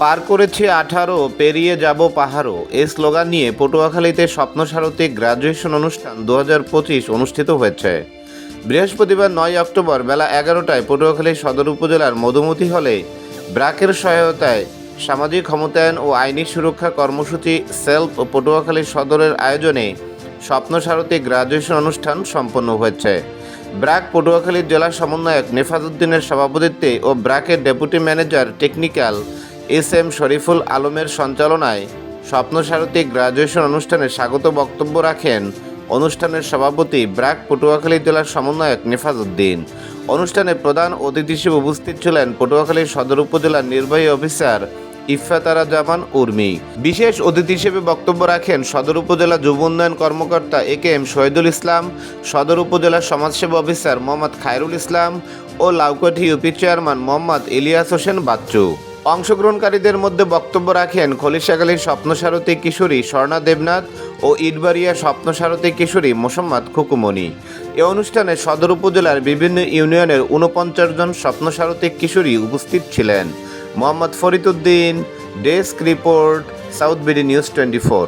পার করেছে আঠারো, পেরিয়ে যাব পাহাড়ও। এ স্লোগান নিয়ে পটুয়াখালীতে স্বপ্নসারথী গ্রাজুয়েশন অনুষ্ঠান দু হাজার পঁচিশ অনুষ্ঠিত হয়েছে। বৃহস্পতিবার নয় অক্টোবর বেলা এগারোটায় পটুয়াখালী সদর উপজেলার মধুমতি হলে ব্রাকের সহায়তায় সামাজিক ক্ষমতায়ন ও আইনি সুরক্ষা কর্মসূচি সেলফ ও পটুয়াখালী সদরের আয়োজনে স্বপ্নসারথী গ্রাজুয়েশন অনুষ্ঠান সম্পন্ন হয়েছে। ব্র্যাক পটুয়াখালীর জেলা সমন্বয়ক নেফাজউদ্দিনের সভাপতিত্বে ও ব্র্যাকের deputy manager technical S M Shariful আলমের সঞ্চালনায় স্বপ্নসারথী গ্রাজুয়েশন অনুষ্ঠানে স্বাগত বক্তব্য রাখেন অনুষ্ঠানের সভাপতি ব্র্যাক পটুয়াখালী জেলার সমন্বয়ক নেফাজউদ্দিন। অনুষ্ঠানে প্রধান অতিথি হিসেবে উপস্থিত ছিলেন পটুয়াখালী সদর উপজেলার নির্বাহী অফিসার ইফাতারা জামান উর্মি। বিশেষ অতিথি হিসেবে বক্তব্য রাখেন সদর উপজেলা যুব উন্নয়ন কর্মকর্তা এ কে এম শহীদুল ইসলাম, সদর উপজেলা সমাজসেবা অফিসার মোহাম্মদ খায়রুল ইসলাম ও লাউকাঠি ইউপি চেয়ারম্যান মোহাম্মদ ইলিয়াস হোসেন বাচ্চু। অংশগ্রহণকারীদের মধ্যে বক্তব্য রাখেন খলিশাখালীর স্বপ্নসারথী কিশোরী স্বর্ণা দেবনাথ ও ইটবাড়িয়া স্বপ্নসারথী কিশোরী মোসাম্মদ খুকুমণি। এ অনুষ্ঠানে সদর উপজেলার বিভিন্ন ইউনিয়নের ঊনপঞ্চাশ জন স্বপ্নসারথী কিশোরী উপস্থিত ছিলেন। Mohammad Fariduddin desk report, South BD news twenty four.